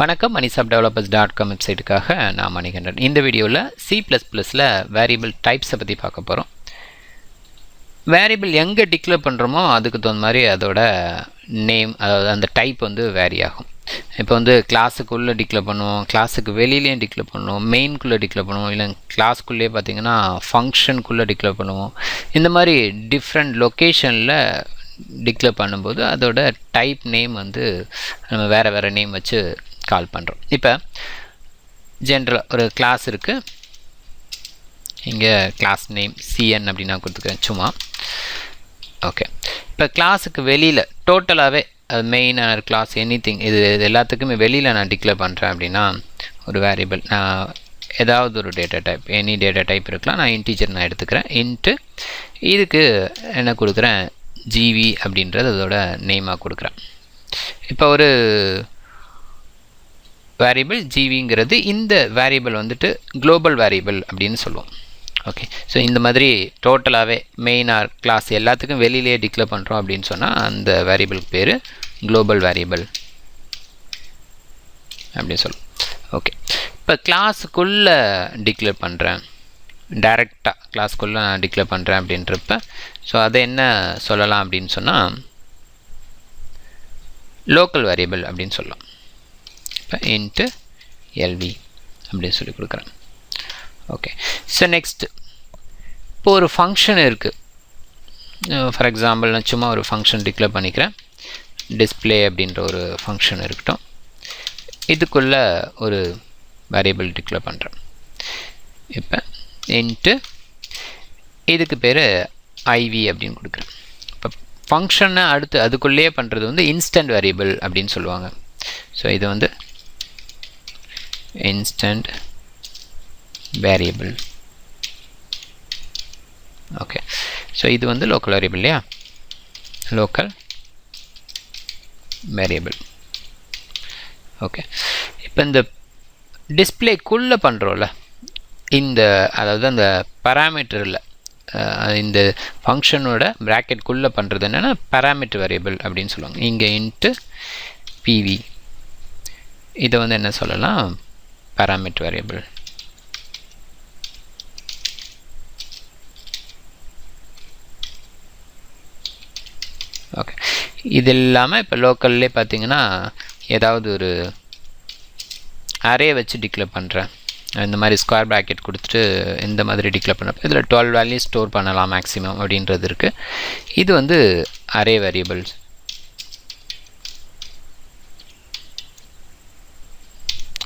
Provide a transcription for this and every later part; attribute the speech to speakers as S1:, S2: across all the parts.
S1: வணக்கம் மணிசாப் developers dot com வெப்சைட்டுக்காக நான் மணிகண்டன். இந்த வீடியோவில் சி ப்ளஸ் ப்ளஸில் வேரியபிள் டைப்ஸை பற்றி பார்க்க போகிறோம் வேரியபிள் எங்கே டிக்ளேர் பண்ணுறோமோ அதுக்கு தகுந்த மாதிரி அதோட நேம் அதாவது அந்த டைப் வந்து வேரி ஆகும். இப்போ வந்து கிளாஸுக்குள்ளே டிக்ளேர் பண்ணுவோம் கிளாஸுக்கு வெளியிலேயும் டிக்ளேர் பண்ணுவோம் மெயின்குள்ளே டிக்ளேர் பண்ணுவோம் இல்லை கிளாஸ்க்குள்ளேயே பார்த்தீங்கன்னா ஃபங்க்ஷனுக்குள்ளே டிக்ளேர் பண்ணுவோம். இந்த மாதிரி டிஃப்ரெண்ட் லொக்கேஷனில் டிக்ளேர் பண்ணும்போது அதோட டைப் நேம் வந்து நம்ம வேறு வேறு நேம் வச்சு கால் பண்ணுறோம் இப்போ ஜென்ரலாக ஒரு கிளாஸ் இருக்குது இங்கே கிளாஸ் நேம் சிஎன் அப்படின்னு நான் கொடுத்துக்கிறேன் சும்மா. ஓகே இப்போ கிளாஸுக்கு வெளியில் டோட்டலாகவே அது மெயினான கிளாஸ் எனி திங் இது இது எல்லாத்துக்குமே வெளியில் நான் டிக்ளேர் பண்ணுறேன் அப்படின்னா ஒரு வேரியபிள் நான் ஏதாவது ஒரு data type any data type இருக்கலாம் நான் இன்டீஜர் நான் எடுத்துக்கிறேன். இன்ட்டு இதுக்கு என்ன கொடுக்குறேன்? ஜிவி அப்படின்றது அதோட நேமாக கொடுக்குறேன். இப்போ ஒரு வேரியபிள் ஜிவிங்கிறது இந்த வேரியபிள் வந்துட்டு குளோபல் வேரியபிள் அப்படின்னு சொல்லுவோம். ஓகே ஸோ இந்த மாதிரி டோட்டலாகவே மெயினாக கிளாஸ் எல்லாத்துக்கும் வெளியிலேயே டிக்ளேர் பண்ணுறோம் அப்படின்னு சொன்னால் அந்த வேரியபிளுக்கு பேர் குளோபல் வேரியபிள் அப்படின்னு சொல்லுவோம். ஓகே இப்போ கிளாஸுக்குள்ளே டிக்ளேர் பண்ணுறேன் டைரெக்டாக கிளாஸ்க்குள்ளே நான் டிக்ளேர் பண்ணுறேன் அப்படின்றப்ப ஸோ அதை என்ன சொல்லலாம் அப்படின்னு சொன்னால் லோக்கல் வேரியபிள் அப்படின்னு சொல்லலாம். இப்போ இன்ட்டு எல்வி அப்படின்னு சொல்லி கொடுக்குறேன். ஓகே ஸோ நெக்ஸ்ட்டு இப்போ ஒரு ஃபங்க்ஷன் இருக்குது ஃபார் எக்ஸாம்பிள் நான் சும்மா ஒரு ஃபங்க்ஷன் டிக்ளேர் பண்ணிக்கிறேன். டிஸ்பிளே அப்படின்ற ஒரு ஃபங்க்ஷன் இருக்கட்டும். இதுக்குள்ளே ஒரு வேரியபிள் டிக்ளேர் பண்ணுறேன் இப்போ இன்ட்டு இதுக்கு பேர் ஐவி அப்படின்னு கொடுக்குறேன். இப்போ ஃபங்க்ஷனை அடுத்து அதுக்குள்ளேயே பண்ணுறது வந்து இன்ஸ்டன்ட் வேரியபிள் அப்படின்னு சொல்லுவாங்க. ஸோ இது வந்து இன்ஸ்டன்ட் வேரியபிள் ஓகே ஸோ இது வந்து லோக்கல் வேரியபிள் இல்லையா? லோக்கல் வேரியபிள் ஓகே இப்போ இந்த டிஸ்பிளேக்குள்ளே பண்ணுறோம்ல இந்த அதாவது அந்த பராமீட்டரில் இந்த ஃபங்க்ஷனோட ப்ராக்கெட்குள்ளே பண்ணுறது என்னென்னா பேராமீட்டர் வேரியபிள் அப்படின்னு சொல்லுவாங்க. இங்கே இன்ட்டு பிவி இதை வந்து என்ன சொல்லலாம்? Parameter variable. ஓகே இது இல்லாமல் இப்போ லோக்கல்லே பார்த்தீங்கன்னா ஏதாவது ஒரு அரே வச்சு டிக்ளேர் பண்ணுறேன் இந்த மாதிரி ஸ்கொயர் ப்ராக்கெட் கொடுத்துட்டு இந்த மாதிரி டிக்ளேர் பண்ணப்போ இதில் டுவெல் வேல்யூ ஸ்டோர் பண்ணலாம் மேக்ஸிமம் அப்படின்றது இருக்குது இது வந்து அரே வேரியபிள்ஸ்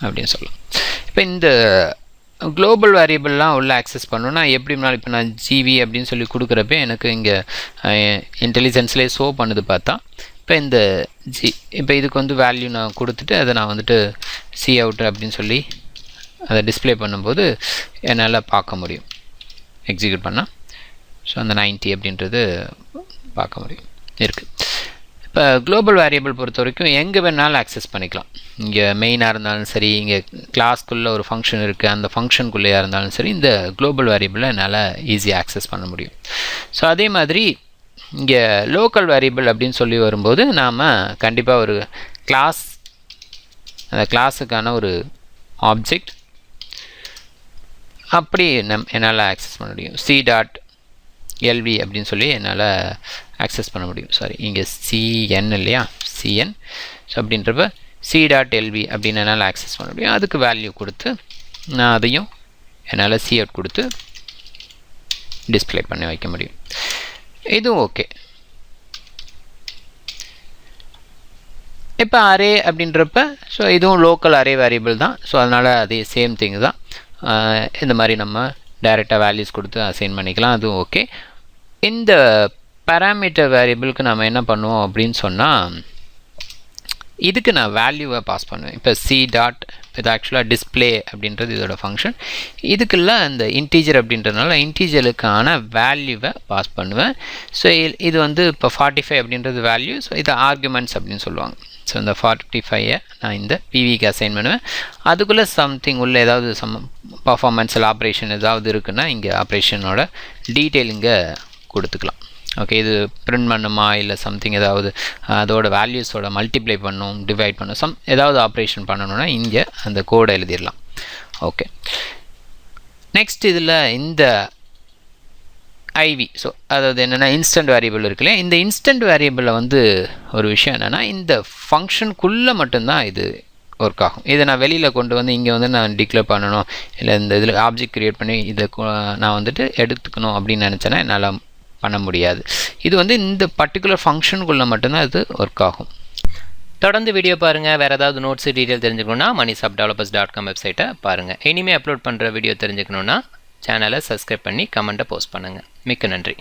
S1: அப்படின்னு சொல்லலாம். இப்போ இந்த குளோபல் வேரியபிள்லாம் உள்ள ஆக்சஸ் பண்ணணும்னா எப்படினாலும் இப்போ நான் ஜிவி அப்படின்னு சொல்லி கொடுக்குறப்ப எனக்கு இங்கே இன்டெலிஜென்ஸ்லேயே ஷோ பண்ணுது பார்த்தா இப்போ இந்த ஜி இப்போ இதுக்கு வந்து வேல்யூ நான் கொடுத்துட்டு அதை நான் வந்துட்டு சி அவுட் அப்படின்னு சொல்லி அதை டிஸ்பிளே பண்ணும்போது என்னால் பார்க்க முடியும். எக்ஸிக்யூட் பண்ணால் ஸோ அந்த நைன்ட்டி அப்படின்றது பார்க்க முடியும். இருக்குது இப்போ குளோபல் வேரியபிள் பொறுத்த வரைக்கும் எங்கே வேணாலும் ஆக்சஸ் பண்ணிக்கலாம். இங்கே மெயினாக இருந்தாலும் சரி இங்கே கிளாஸ்க்குள்ளே ஒரு ஃபங்க்ஷன் இருக்குது அந்த ஃபங்க்ஷனுக்குள்ளேயா இருந்தாலும் சரி இந்த குளோபல் வேரியபிளை என்னால் ஈஸியாக ஆக்சஸ் பண்ண முடியும். ஸோ அதே மாதிரி இங்கே லோக்கல் வேரியபிள் அப்படின்னு சொல்லி வரும்போது நாம் கண்டிப்பாக ஒரு கிளாஸ் அந்த கிளாஸுக்கான ஒரு ஆப்ஜெக்ட் அப்படி நம் என்னால் ஆக்சஸ் பண்ண முடியும். சி டாட் எல்வி அப்படின்னு சொல்லி என்னால் ஆக்சஸ் பண்ண முடியும். சாரி இங்கே சிஎன் இல்லையா? சிஎன் ஸோ அப்படின்றப்ப சி டாட் எல்வி அப்படின்னு என்னால் ஆக்சஸ் பண்ண முடியும். அதுக்கு வேல்யூ கொடுத்து நான் அதையும் என்னால் சி அவுட் கொடுத்து டிஸ்பிளே பண்ணி வைக்க முடியும். இதுவும் ஓகே இப்போ அரே அப்படின்றப்ப ஸோ இதுவும் லோக்கல் அரே வேரியபிள் தான். ஸோ அதனால் அதே சேம் திங் தான். இந்த மாதிரி நம்ம டைரெக்டாக வேல்யூஸ் கொடுத்து அசைன் பண்ணிக்கலாம். அதுவும் ஓகே இந்த பேராமீட்டர் வேரியபிளுக்கு நம்ம என்ன பண்ணுவோம் அப்படின்னு சொன்னால் இதுக்கு நான் வேல்யூவை பாஸ் பண்ணுவேன். இப்போ சி டாட் இது ஆக்சுவலாக டிஸ்பிளே அப்படின்றது இதோட ஃபங்க்ஷன் இதுக்குள்ள அந்த இன்டீஜர் அப்படின்றதுனால இன்டீஜருக்கான வேல்யூவை பாஸ் பண்ணுவேன். ஸோ இது வந்து இப்போ ஃபார்ட்டி ஃபைவ் அப்படின்றது வேல்யூ ஸோ இது ஆர்குமெண்ட்ஸ் அப்படின்னு சொல்லுவாங்க. ஸோ இந்த ஃபார்ட்டி ஃபைவை நான் இந்த பிவிக்கு அசைன் பண்ணுவேன். அதுக்குள்ளே சம்திங் உள்ள ஏதாவது சம் பர்ஃபார்மன்ஸில் ஆப்ரேஷன் ஏதாவது இருக்குன்னா இங்கே ஆப்ரேஷனோட டீட்டெயில் இங்கே கொடுத்துக்கலாம். ஓகே இது பிரிண்ட் பண்ணுமா இல்லை சம்திங் ஏதாவது அதோட வேல்யூஸோட மல்டிப்ளை பண்ணும் டிவைட் பண்ணும் சம் ஏதாவது ஆப்ரேஷன் பண்ணணும்னா இங்கே அந்த கோடை எழுதிடலாம். ஓகே நெக்ஸ்ட் இதில் இந்த ஐவி ஸோ அதாவது என்னென்னா இன்ஸ்டன்ட் வேரியபிள் இருக்கு இல்லையா? இந்த இன்ஸ்டன்ட் வேரியபிளில் வந்து ஒரு விஷயம் என்னென்னா இந்த ஃபங்க்ஷனுக்குள்ளே மட்டும்தான் இது ஒர்க் ஆகும். இதை நான் வெளியில் கொண்டு வந்து இங்கே வந்து நான் டிக்ளேர் பண்ணணும். இல்லை இந்த இதில் ஆப்ஜெக்ட் க்ரியேட் பண்ணி இதை நான் வந்துட்டு எடுத்துக்கணும் அப்படின்னு நினச்சேன்னா என்னால் பண்ண முடியாது. இது வந்து இந்த பர்டிகுலர் ஃபங்க்ஷனுக்குள்ளே மட்டும்தான் இது ஒர்க் ஆகும்.
S2: தொடர்ந்து வீடியோ பாருங்கள் வேறு ஏதாவது நோட்ஸ் டீட்டெயில் தெரிஞ்சுக்கணுன்னா மணிசாப் டெவலப்பர்ஸ் டாட் காம் வெப்சைட்டை பாருங்கள் இனிமேல் அப்லோட் பண்ணுற வீடியோ தெரிஞ்சுக்கணுன்னா சேனலை சப்ஸ்கிரைப் பண்ணி கமெண்ட்டை போஸ்ட் பண்ணுங்கள் மிக்க நன்றி.